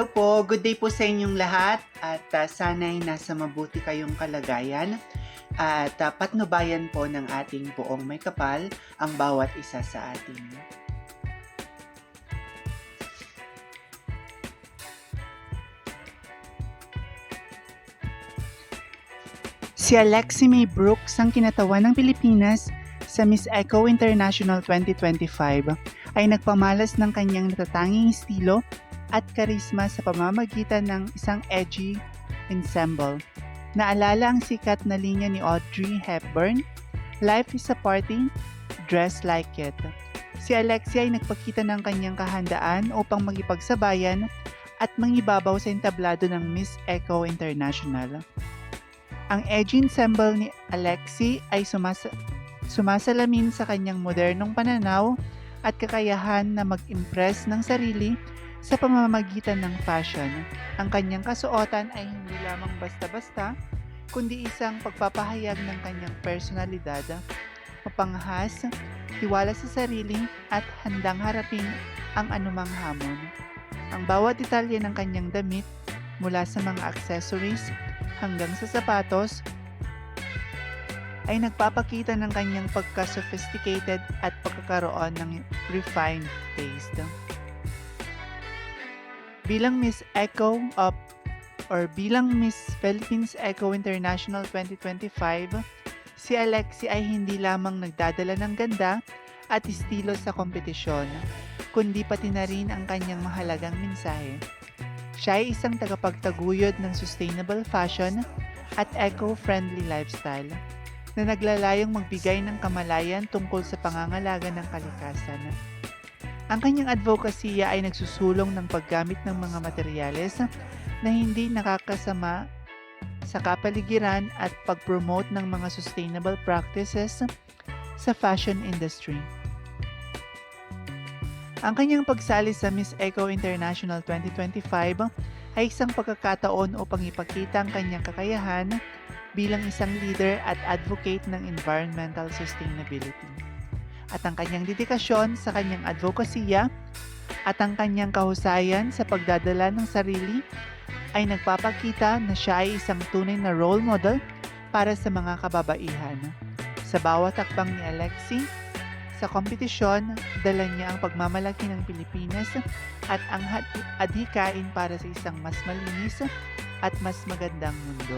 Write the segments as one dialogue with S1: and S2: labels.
S1: So, good day po sa inyong lahat at uh, sana'y nasa mabuti kayong kalagayan at uh, patnubayan po ng ating buong may kapal ang bawat isa sa atin. Si Alexi May Brooks ang kinatawan ng Pilipinas sa Miss Echo International 2025 ay nagpamalas ng kanyang natatanging estilo at karisma sa pamamagitan ng isang edgy ensemble. Naalala ang sikat na linya ni Audrey Hepburn, Life is a Party, Dress Like It. Si Alexia ay nagpakita ng kanyang kahandaan upang magipagsabayan at mangibabaw sa entablado ng Miss Echo International. Ang edgy ensemble ni Alexi ay sumasa- sumasalamin sa kanyang modernong pananaw at kakayahan na mag-impress ng sarili sa pamamagitan ng fashion. Ang kanyang kasuotan ay hindi lamang basta-basta, kundi isang pagpapahayag ng kanyang personalidad, mapanghas, tiwala sa sarili at handang harapin ang anumang hamon. Ang bawat detalye ng kanyang damit, mula sa mga accessories hanggang sa sapatos, ay nagpapakita ng kanyang pagka-sophisticated at pagkakaroon ng refined taste. Bilang Miss Echo of or bilang Miss Philippines Echo International 2025, si Alexi ay hindi lamang nagdadala ng ganda at estilo sa kompetisyon, kundi pati na rin ang kanyang mahalagang mensahe. Siya ay isang tagapagtaguyod ng sustainable fashion at eco-friendly lifestyle na naglalayong magbigay ng kamalayan tungkol sa pangangalaga ng kalikasan. Ang kanyang advokasya ay nagsusulong ng paggamit ng mga materyales na hindi nakakasama sa kapaligiran at pag-promote ng mga sustainable practices sa fashion industry. Ang kanyang pagsali sa Miss Eco International 2025 ay isang pagkakataon upang ipakita ang kanyang kakayahan bilang isang leader at advocate ng environmental sustainability. At ang kanyang dedikasyon sa kanyang advokasya at ang kanyang kahusayan sa pagdadala ng sarili ay nagpapakita na siya ay isang tunay na role model para sa mga kababaihan. Sa bawat takbang ni Alexi, sa kompetisyon, dala niya ang pagmamalaki ng Pilipinas at ang adhikain para sa isang mas malinis at mas magandang mundo.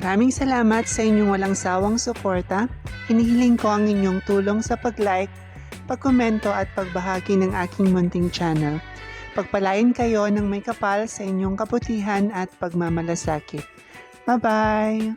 S1: Maraming salamat sa inyong walang sawang suporta. Hinihiling ko ang inyong tulong sa pag-like, pagkomento at pagbahagi ng aking munting channel. Pagpalain kayo ng may kapal sa inyong kabutihan at pagmamalasakit. Bye-bye!